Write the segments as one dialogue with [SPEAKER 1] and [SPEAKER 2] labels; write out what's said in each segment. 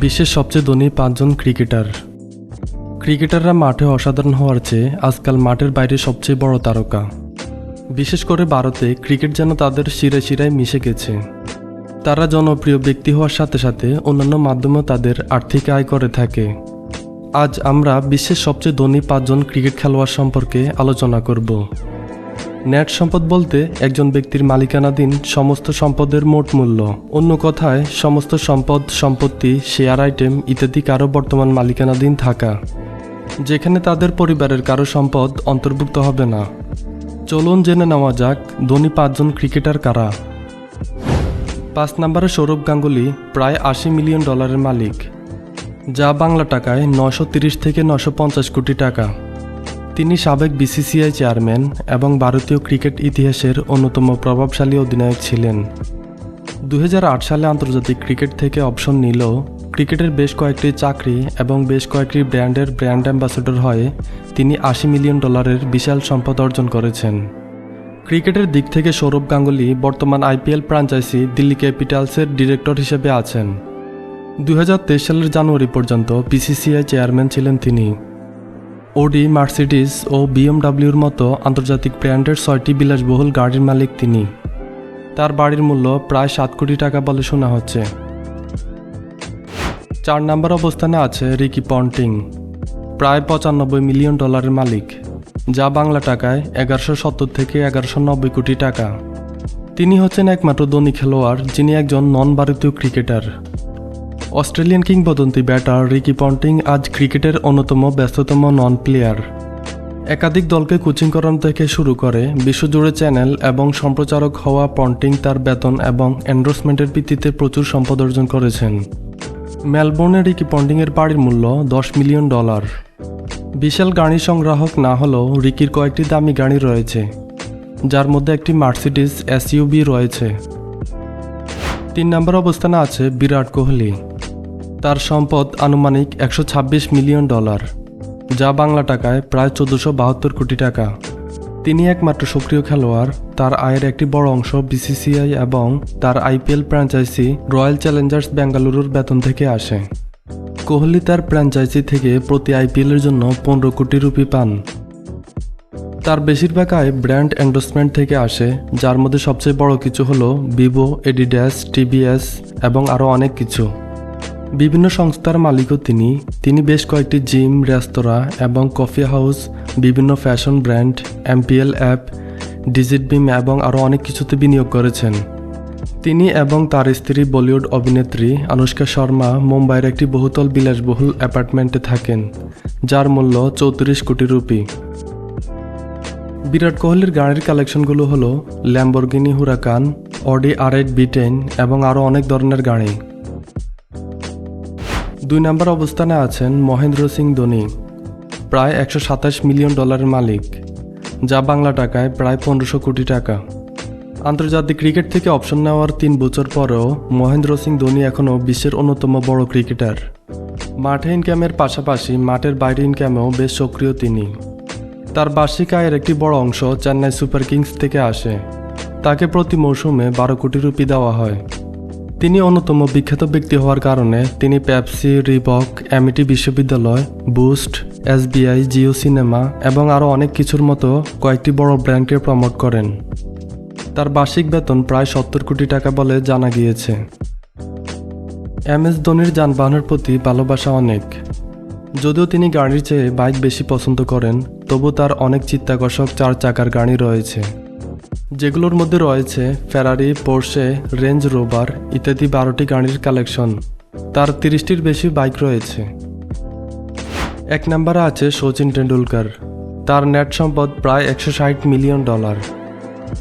[SPEAKER 1] বিশ্বের সবচেয়ে ধনী পাঁচজন ক্রিকেটার। ক্রিকেটাররা মাঠে অসাধারণ হওয়ার চেয়ে আজকাল মাঠের বাইরে সবচেয়ে বড় তারকা। বিশেষ করে ভারতে ক্রিকেট যেন তাদের শিরায় শিরায় মিশে গেছে। তারা জনপ্রিয় ব্যক্তি হওয়ার সাথে সাথে অন্যান্য মাধ্যমেও তাদের আর্থিক আয় করে থাকে। আজ আমরা বিশ্বের সবচেয়ে ধনী পাঁচজন ক্রিকেট খেলোয়াড় সম্পর্কে আলোচনা করব। নেট সম্পদ বলতে একজন ব্যক্তির মালিকানাধীন সমস্ত সম্পদের মোট মূল্য। অন্য কথায়, সমস্ত সম্পদ, সম্পত্তি, শেয়ার আইটেম ইত্যাদি কারও বর্তমান মালিকানাধীন থাকা। যেখানে তাদের পরিবারের কারও সম্পদ অন্তর্ভুক্ত হবে না। চলুন জেনে নেওয়া যাক, ধনী পাঁচজন ক্রিকেটার কারা? পাঁচ নম্বরে সৌরভ গাঙ্গুলি, প্রায় আশি মিলিয়ন ডলারের মালিক, যা বাংলা টাকায় নশো থেকে নশো কোটি টাকা। তিনি সাবেক বিসিসিআই চেয়ারম্যান এবং ভারতীয় ক্রিকেট ইতিহাসের অন্যতম প্রভাবশালী অধিনায়ক ছিলেন। দু হাজার আট সালে আন্তর্জাতিক ক্রিকেট থেকে অপশন নিলেও ক্রিকেটের বেশ কয়েকটি চাকরি এবং বেশ কয়েকটি ব্র্যান্ডের ব্র্যান্ড অ্যাম্বাসেডর হয়ে তিনি আশি মিলিয়ন ডলারের বিশাল সম্পদ অর্জন করেছেন। ক্রিকেটের দিক থেকে সৌরভ গাঙ্গুলি বর্তমান আইপিএল ফ্রাঞ্চাইজি দিল্লি ক্যাপিটালসের ডিরেক্টর হিসেবে আছেন। দুহাজার তেইশ সালের জানুয়ারি পর্যন্ত বিসিসিআই চেয়ারম্যান ছিলেন তিনি। ওডি মার্সিডিস ও বিএমডাব্লিউর মতো আন্তর্জাতিক ব্র্যান্ডের ছয়টি বিলাসবহুল গাড়ির মালিক তিনি। তার বাড়ির মূল্য প্রায় সাত কোটি টাকা বলে শোনা হচ্ছে। চার নম্বর অবস্থানে আছে রিকি পন্টিং, প্রায় পঁচানব্বই মিলিয়ন ডলারের মালিক, যা বাংলা টাকায় এগারোশো সত্তর থেকে এগারোশো নব্বই কোটি টাকা। তিনি হচ্ছেন একমাত্র ধনী খেলোয়াড় যিনি একজন নন ভারতীয় ক্রিকেটার। অস্ট্রেলিয়ান কিংবদন্তি ব্যাটার রিকি পন্টিং আজ ক্রিকেটের অন্যতম ব্যস্ততম নন প্লেয়ার একাধিক দলকে কোচিং করানো থেকে শুরু করে বিশ্বজুড়ে চ্যানেল এবং সম্প্রচারক হওয়া পন্টিং তার বেতন এবং এন্ডোর্সমেন্টের ভিত্তিতে প্রচুর সম্পদ অর্জন করেছেন। মেলবোর্নে রিকি পন্টিংয়ের বাড়ির মূল্য দশ মিলিয়ন ডলার। বিশাল গাড়ি সংগ্রাহক না হলেও রিকির কয়েকটি দামি গাড়ি রয়েছে, যার মধ্যে একটি মার্সিডিস এসইউবি রয়েছে। তিন নম্বর অবস্থানে আছে বিরাট কোহলি। তার সম্পদ আনুমানিক একশো ছাব্বিশ মিলিয়ন ডলার, যা বাংলা টাকায় প্রায় চোদ্দোশো বাহাত্তর কোটি টাকা। তিনি একমাত্র সক্রিয় খেলোয়াড়, তার আয়ের একটি বড় অংশ বিসিসিআই এবং তার আইপিএল ফ্র্যাঞ্চাইজি রয়্যাল চ্যালেঞ্জার্স বেঙ্গালুরুর বেতন থেকে আসে। কোহলি তার ফ্র্যাঞ্চাইজি থেকে প্রতি আইপিএলের জন্য পনেরো কোটি রুপি পান। তার বেশিরভাগ আয় ব্র্যান্ড এন্ডোসমেন্ট থেকে আসে, যার মধ্যে সবচেয়ে বড় কিছু হলো ভিভো, এডিডাস, টিভিএস এবং আরও অনেক কিছু। বিভিন্ন সংস্থার মালিকও তিনি। তিনি বেশ কয়েকটি জিম, রেস্তোরাঁ এবং কফি হাউস, বিভিন্ন fashion brand, MPL app, Digit বিম এবং আরও অনেক কিছুতে বিনিয়োগ করেছেন। তিনি এবং তার স্ত্রী বলিউড অভিনেত্রী আনুষ্কা শর্মা মুম্বাইয়ের একটি বহুতল বিলাসবহুল অ্যাপার্টমেন্টে থাকেন, যার মূল্য চৌত্রিশ কোটি রুপি। বিরাট কোহলির গাড়ির কালেকশনগুলো হলো Lamborghini, Huracan, Audi R eight beaten এবং আরও অনেক ধরনের গাড়ি দুই নম্বর অবস্থানে আছেন মহেন্দ্র সিং ধোনি, প্রায় একশো সাতাশ মিলিয়ন ডলারের মালিক, যা বাংলা টাকায় প্রায় পনেরোশো কোটি টাকা। আন্তর্জাতিক ক্রিকেট থেকে অপশন নেওয়ার তিন বছর পরেও মহেন্দ্র সিং ধোনি এখনও বিশ্বের অন্যতম বড় ক্রিকেটার। মাঠে ইনকামের পাশাপাশি মাঠের বাইরে ইনকামেও বেশ সক্রিয় তিনি। তার বার্ষিক আয়ের একটি বড় অংশ চেন্নাই সুপার কিংস থেকে আসে। তাকে প্রতি মৌসুমে বারো কোটি রুপি দেওয়া হয়। তিনি অন্যতম বিখ্যাত ব্যক্তি হওয়ার কারণে তিনি পেপসি, রিবক এমিটি বিশ্ববিদ্যালয়, বুস্ট, এসবিআই, জিও সিনেমা এবং আরও অনেক কিছুর মতো কয়েকটি বড় ব্র্যান্ডকে প্রমোট করেন। তার বার্ষিক বেতন প্রায় সত্তর কোটি টাকা বলে জানা গিয়েছে। এম এস ধোনির যানবাহনের প্রতি ভালোবাসা অনেক। যদিও তিনি গাড়ির চেয়ে বাইক বেশি পছন্দ করেন, তবু তার অনেক চিত্তাকর্ষক চার চাকার গাড়ি রয়েছে। যেগুলোর মধ্যে রয়েছে ফেরারি পোর্শে রেঞ্জ রোভার ইত্যাদি বারোটি গাড়ির কালেকশন তার তিরিশটির বেশি বাইক রয়েছে। এক নম্বরে আছে সচিন টেন্ডুলকার তার নেট সম্পদ প্রায় একশো ষাট মিলিয়ন ডলার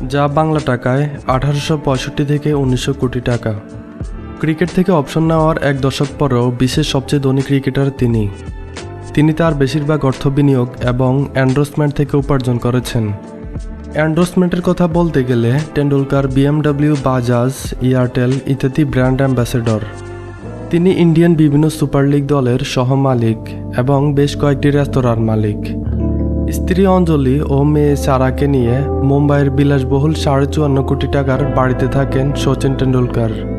[SPEAKER 1] যা বাংলা টাকায় আঠারোশো পঁয়ষট্টি থেকে উনিশশো কোটি টাকা। ক্রিকেট থেকে অপশন নেওয়ার এক দশক পরেও বিশ্বের সবচেয়ে ধনী ক্রিকেটার তিনি। তিনি তার বেশিরভাগ অর্থ বিনিয়োগ এবং এন্ডোর্সমেন্ট থেকে উপার্জন করেছেন। এন্ডোর্সমেন্টের কথা বলতে গেলে টেন্ডুলকার বিএমডব্লিউ বাজাজ এয়ারটেল ইত্যাদি ব্র্যান্ড অ্যাম্বাসেডর তিনি ইন্ডিয়ান বিভিন্ন সুপার লিগ দলের সহ মালিক এবং বেশ কয়েকটি রেস্তোরাঁর মালিক। স্ত্রী অঞ্জলি ও মেয়ে সারাকে নিয়ে মুম্বাইয়ের বিলাসবহুল সাড়ে চুয়ান্ন কোটি টাকার বাড়িতে থাকেন সচিন টেন্ডুলকার।